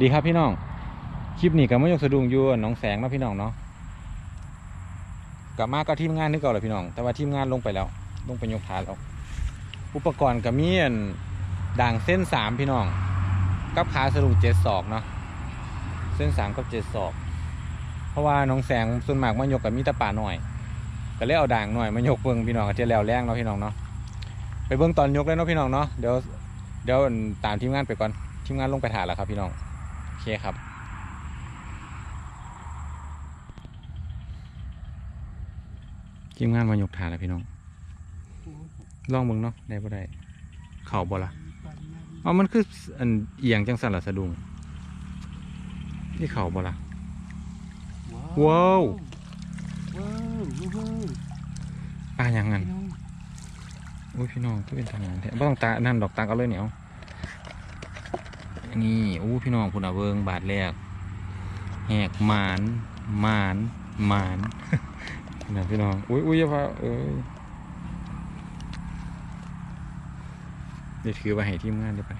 ดีครับพี่น้อง คลิปนี้กับมายกสะดุงอยู่น้องแสงนาะพี่น้องเนาะกลับมาก็ทีมงานนึกเก่าเลยพี่น้อง แต่ว่าทีมงานลงไปแล้ว ลงไปยกฐานแล้วอุปกรณ์กับมีนด่างเส้นสามพี่น้อง กับขาสะดุงเจ็ดศอกเนาะ เส้นสามกับเจ็ดศอก เพราะว่าน้องแสงส่วนมากมายกกับมีตะป่าหน่อย ก็เลยเอาด่างหน่อยมายกเบิ้งพี่น้องก็จะแล้วแรงเนาะพี่น้องเนาะ ไปเบิ้งตอนยกเลยเนาะพี่น้องเนาะ เดี๋ยวเดี๋ยวตามทีมงานไปก่อน ทีมงานลงไปถ่ายแล้วครับพี่น้อง เคครับทีมงานมายกฐานแล้วพี่น้องลองเบิ่งเนาะได้บ่ได้เข่าบ่ละอ๋อมันคืออันเอียงจังสันละสะดุงนี่เข่าบ่ละว้าวว้าวว้าวปลาอย่างนั้นพี่น้องโอ้ยพี่น้องก็เป็นทางนั้นแท้บ่ต้องตานั่นดอกตาก็เลยเหนียว นี่อู้พี่น้องพุ่นเอาเวิงบาทแรกแหกหมานหมานหมานนะพี่น้องอุ้ยอุ้ยอย่าพาเอ้ยเดี๋ยวถือไปให้ทีมงานเดี๋ยวไป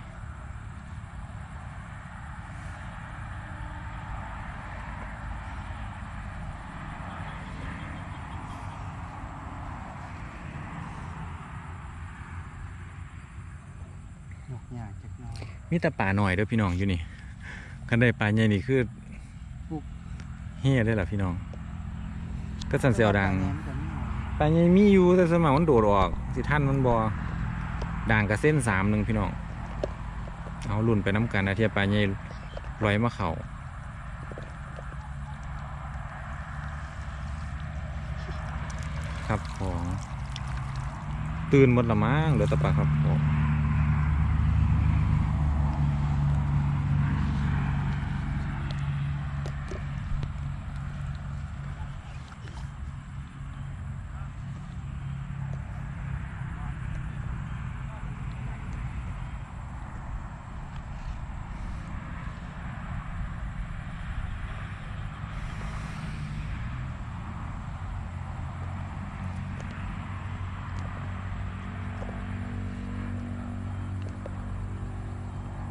หยกหยาจักหน้อย มีแต่ป่าหน่อยเด้อพี่น้องอยู่นี่คันได้ปลาใหญ่นี่คือเฮียได้อล่ะพี่น้องก็สันเสียวดังปายปลาใหญ่มีอยู่แต่สมัยมันโดดออก สิท่านมันบอด่างกับเส้นสามหนึ่งพี่น้องเอาลุ่นไปน้ำกันนะเทียบปลาใหญ่ลอยมาเขาครับของตื่นหมดละมั้งเหลือแต่ปลาครับของ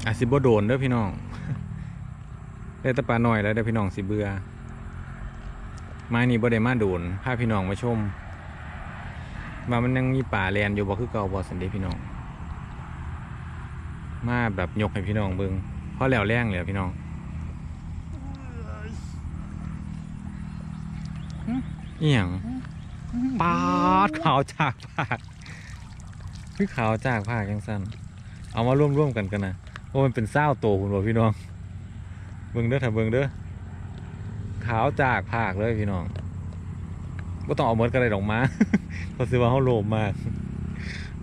อาสิบโดนเด้อพี่น้องได้แต่ปลาหน่อยแล้วเด้อพี่น้องสิเบื่อมานี่บ่ได้มาโดนพาพี่น้องมาชมว่ามันยังมีป่าแลนอยู่บ่คือเก่าบ่สันเดพี่น้อง มาแบบยกให้พี่น้องเบิงเพราะแล้วแรงเลยอพี่น้องเอียงปาดขาวจากภาคคือขาวจากภาคจังซั่นเอามาร่วมๆกันกันนะ โอ้มันเป็นเศร้าโตคุณบ่พี่น้องเบิ่งเด้อถ้าเบิ่งเด้อขาวจากภาคเลยพี่น้องก็ต้องเอาเมดกันเลยดอกมาเพราะสิว่าเขาโลภมาก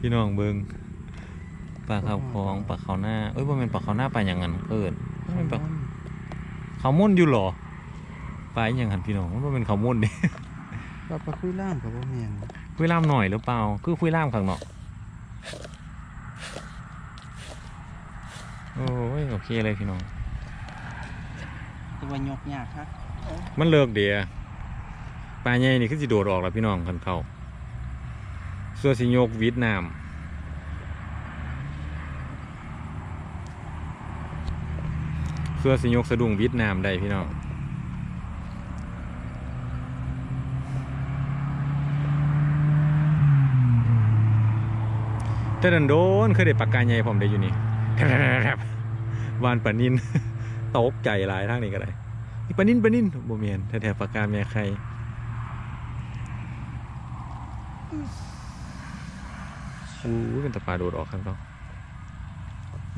พี่น้องเบิ่งปลาขาวคองปลาขาวหน้าเอ้ยว่าเป็นปลาขาวหน้าปลาอย่างนั้นเอิญมันปลาขาวมุ่นอยู่เหรอปลาอหย่างนั้นพี่น้องมันบ่เป็นขาวมุ่นดิปลาปลาคุยล่ามกับว่าเมียนคุยล่ามหน่อยหรือเปล่าคือคุยล่ามข้างนอก โอ้ยโอเคเลยพี่น้องแต่ว่ายกหยาครับมันเลิกเดียปลาใหญ่นี่คือสิโดดออกแล้วพี่น้องคันเขาส่วนสิโยกวิดน้ำส่วนสิโยกสะดุ้งวิดน้ำได้พี่น้องแต่ดันโดนเคยได้ปากกาใหญ่ผมได้อยู่นี่แทบ วานปลานินตกใจหลายทางนี้ก็ได้อีปลานินปลานินบ่เมียนแถวๆปากกาแม่ใครอู้เป็นตะปลาโดดออกข้างเขา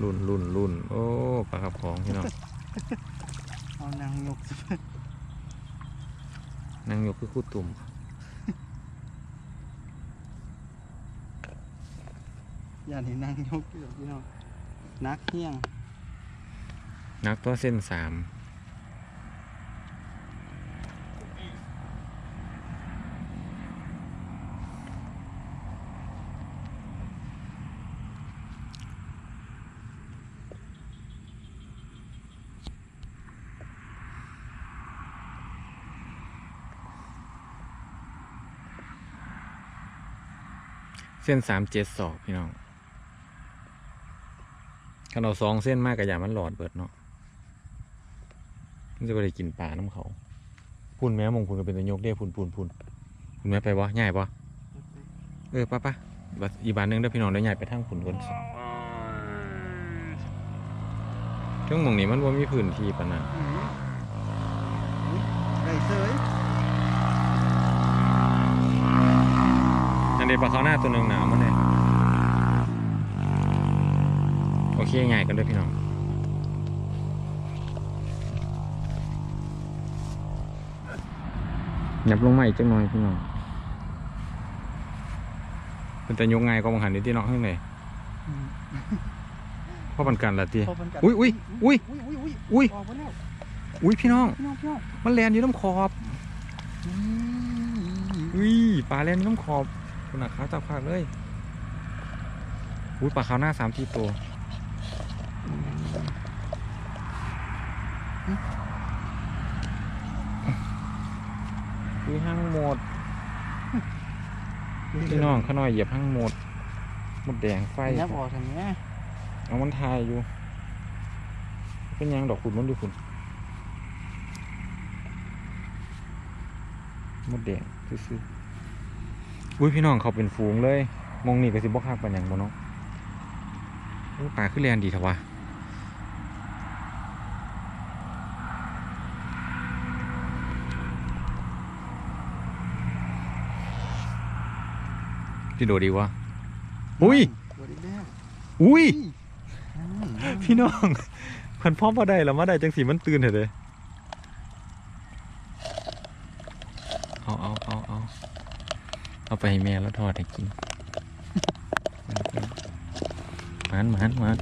รุ่นรุ่นรุ่นโอ้ปลาขับของพี่น้องเอานางยกสินั่งยกคือคู่ตุ่มอย่าเห็นนางยกเดี๋ยวพี่น้อง นักเฮี้ยง นักตัวเส้นสามเส้นสามเจ็ดศอกพี่น้อง คันเอาสองเส้นมากกับยามันหลอดเบิดเนาะมันจะไปได้กินปลาน้ำเขาพุ่นแม่มงพุ่นก็เป็นตัวยกเด้พุ่นพุ่นพุ่นพุ่นแม่ไปบ่ใหญ่บ่เออป้าป้าบัดอีกบานหนึงเด้อพี่น้องเด้อใหญ่ไปทางพุ่นคนช่วงหมองนี้มันว่ามีพื้นที่ปานนั้นอืมอุ๊ยได้เสยอันนี้ปลาเขาวหน้าตัวหนึ่งหนาวมันเลย โอเคใหญ่กันด้วยพี่น้องหยับลงมาอีกจังหน่อยพี่น้องเป็นแต่ยกไงายก็บังหันนิดที่น้องข้างในอืมเพราะมันกันละทีพอมันกัดอุ้ยอุ้ยอุ้ยอุ้ยอุ้ยอุ้ยออกมาแล้วอุ้ยพี่น้องพี่น้องพี่น้อง มันแลนอยู่น้ำขอบอืมอุ้ยปลาแลนอยู่น้ำขอบคุณหนักขาจับขาดเลยอุ้ยปลาขาวหน้าสามทีตัว อุ้ยห้างหมดพี่น้องเขาน้อยเหยียบห้างหมด หมดแดงไฟยับออกทางเนี้ยเอามันทายอยู่ เป็นยังดอกขุนมันดูขุนหมดแดงซื่อๆอุ้ยพี่น้องเขาเป็นฝูงเลย มองนี่ก็สิบ่คักปานหยังบ่เนาะปลาขึ้นแรงดีเถอะวะ พี่โดดีวะอุ้ยตัวนี้แล้วอุ้ย อืมพี่น้องเพันพ่อมาได้แล้วมาได้จังสีมันตื่นเถอะเลยเอาเอาเอาเอาเอาไปให้แม่แล้วทอดให้กินหมันหมันหมัน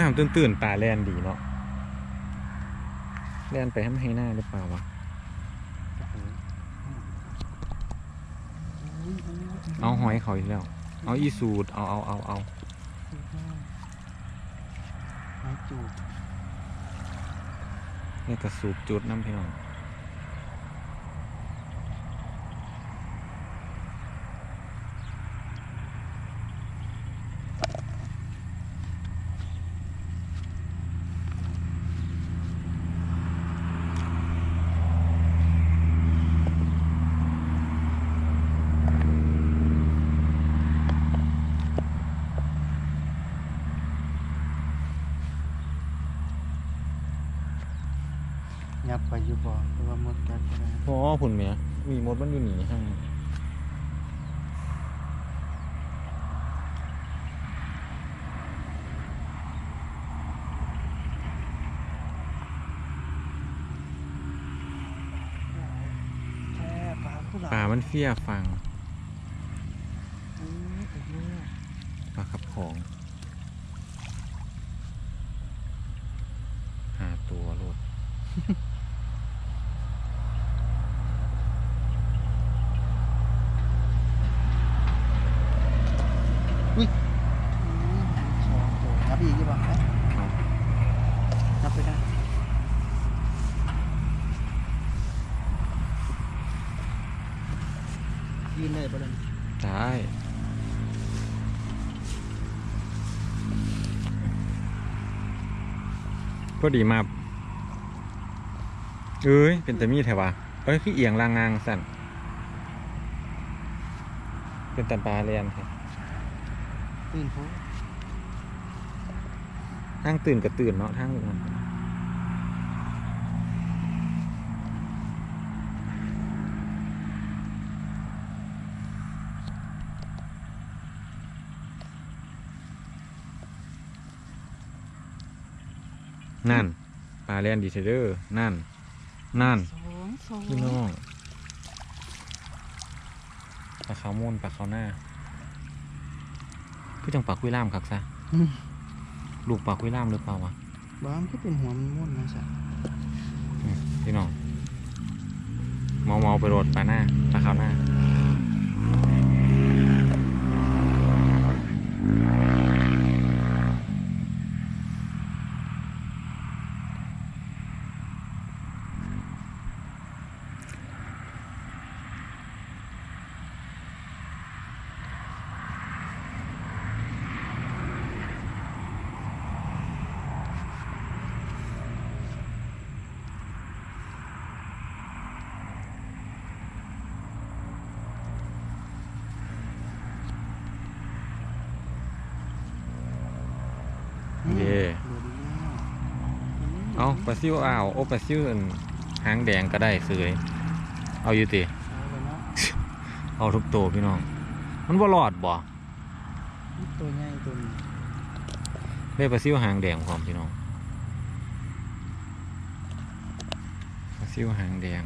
น้ำตื่นตื่นๆปลาแลนดีเนาะแลนไปให้มันให้หน้าหรือเปล่าวะเอาหอยเขาอีกแล้ว เอาอีสูดเอาเอาเอาเอาไม้จูบนี่กระสูบจุดน้ำพี่น้อง ยับ ไปอยู่บ่เพราะว่าหมดกัดไปแล้วพอผุนเมียมีมดมันอยู่หนีให้แค่ปลาผู้หลาปลามันเฟี้ยฟังอืมแต่เนี่ยปลาขับของหาตัวโลด อืมสองตัวนับอีกกี่บ่ไปนับไปได้ยืนได้บ่เลย ได้ ก็ดีมากเอ้ย เป็นแต่มีแถวะเอ้ยคือเอียงลางงางสั่น เป็นแต่ปลาเรียนครับตื่นผู้ทางตื่นกับตื่นเนาะทางอื่น นั่นปลาเรียนดีเซเดอร์นั่น นั่นสองสองพี่น้องปลาขาวมูนปลาขาวหน้าคือจังปลาคุยล่ามคักซะอืมลูกปลาคุยล่ามหรือเปล่าวะบ้ามนก็เป็นหัวมันม่วนนะสัตว์อืมพี่น้องเมาเมาๆไปโรดปลาหน้าปลาขาวหน้า เย่ ดูดีมาก เอา ปลาซิวอ้าวโอ้ปลาซิวอันหางแดงก็ได้เสยเอาอยู่ติเอาเลยเนาะเอาทุกตัวพี่น้อง มันบ่รอดบ่ตัวใหญ่ตัวนี้ได้ปลาซิวหางแดงพร้อมพี่น้องปลาซิวหางแดง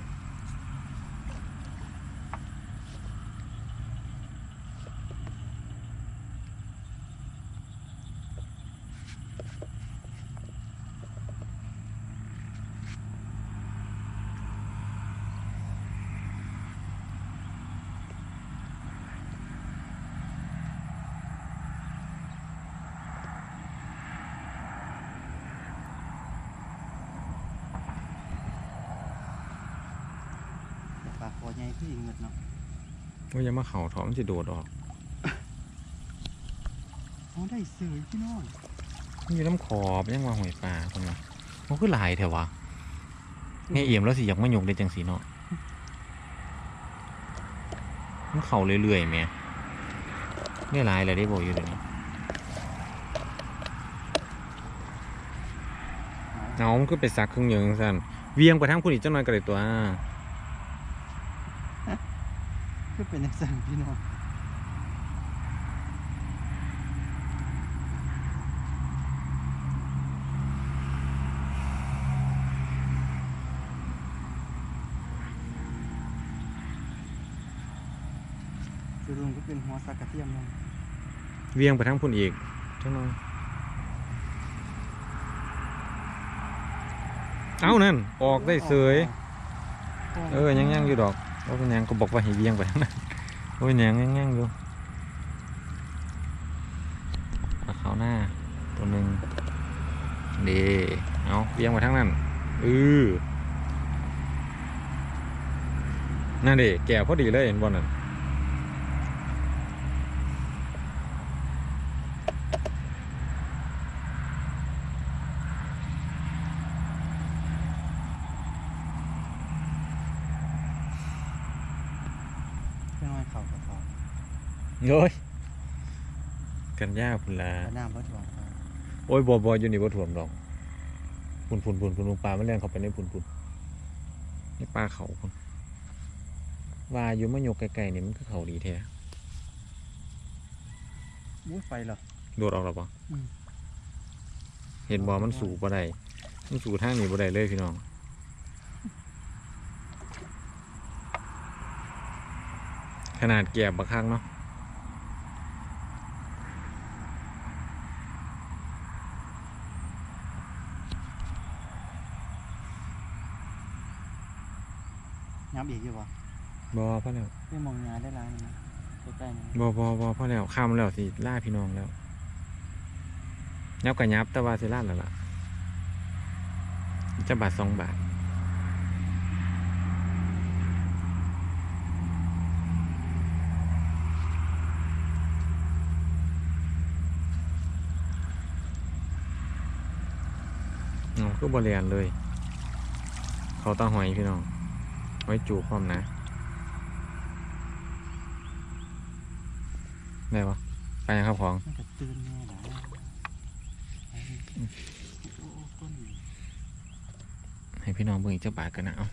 อใหญ่ขึ้นอีกหมดเนาะว่าอย่ามาเข่าถอมนจะโดดออกเอาได้เสยพี่น้องมันอยู่น้ำขอบยังว่าหอยปลาคนละมันคือหลายแถววะแม่เอี่ยมแล้วสิอยากมายกได้จังสีเนาะมันเข่าเรื่อยๆแม่ไม่หลายเลยได้บอกอยู่เดี๋ยวนี้เอามันก็ไปซักครึ่งยังสั่นเวียงไปทางผู้อีกจังหน่อยก็เลยตัว ก็ เป็นนักสั่งพี่น้องสรุปก็เป็นหัวสักกระเทียมเลยเวียงไปทางพุ่นอีกจังหน่อยเอานั่น ออกได้เสย เออ ยังยังอยู่ดอกว่าเป็นหยังก็บอกว่าให้เวียงไป โอ้ยเป็นหยังยังยังอยู่ปลาขาวหน้า ตัวหนึ่งเดเอาเวียงไปทางนั้นอือนั่นเดแก่พอดีเลยเห็นบอลนั่น พี่น้อยเขากับเขา โอ้ยกันยากพุ่นละแต่น้ำเพิ่ถ่วงเขาโอ้ยบอบออยู่นี่บ่ถ่วมดอกพุ่นพุ่นพุ่นพุ่นลงปลามันแล่นเข้าไปในพุ่นพุ่นนี่ปลาเขาพุ่นว่าอยู่มะยกไกลๆนี่มันก็เขาดีแท้มุ้ยไฟเหรอโดดออกแล้วปะอืมเห็นบอมันสูบบ่ได้มันสูทางนี้บ่ได้เลยพี่น้องขนาดแก็บบักคักเนาะ น้ำอีกอยู่วะบอพ่อแล้วไม่มองงานได้ร้านนะใกล้ๆนะบอบอบอพ่อแล้วข้ามแล้วสิล่าพี่น้องแล้วยับกับยับแต่ว่าสิล่าแล้วล่ะจะบาทสองบาทอ๋อคือบริเวณเลย เขาตาหอยพี่น้อง ไว้จูความนะ ได้ปะไปยังครับของมันจะตื่นแน่หรอโอ้โหต้นให้พี่น้องเบิ่งอีกเจ้าบาทกันนะเอา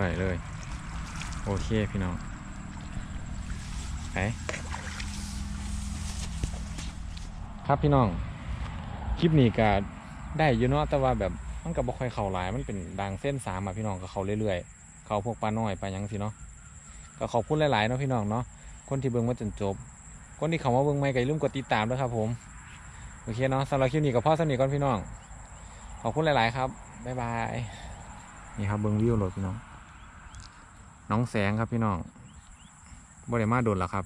อืมบ่เลย โอเคพี่น้องไปครับพี่น้อง คลิปนี้ก็ได้อยู่เนาะแต่ว่าแบบมันก็บ่ค่อยเข้าหลายมันเป็นดังเส้นสามอะพี่น้องก็เข้าเรื่อยๆ เข้าพวกปลาน้อยปลายังสิเนาะก็ขอบคุณหลายๆเนาะพี่น้องเนาะคนที่เบิ่งมาจนจบ คนที่เขามาเบิ่งใหม่ก็อย่าลืมกดติดตามด้วยครับผมโอเคเนาะสำหรับคลิปนี้ก็พอสนิทก่อนพี่น้องขอบคุณหลาย ๆ ครับบ๊ายบายนี่ครับเบิ่งวิวรถพี่น้อง น้องแสงครับพี่น้องบ่ได้มาโดนแล้วครับ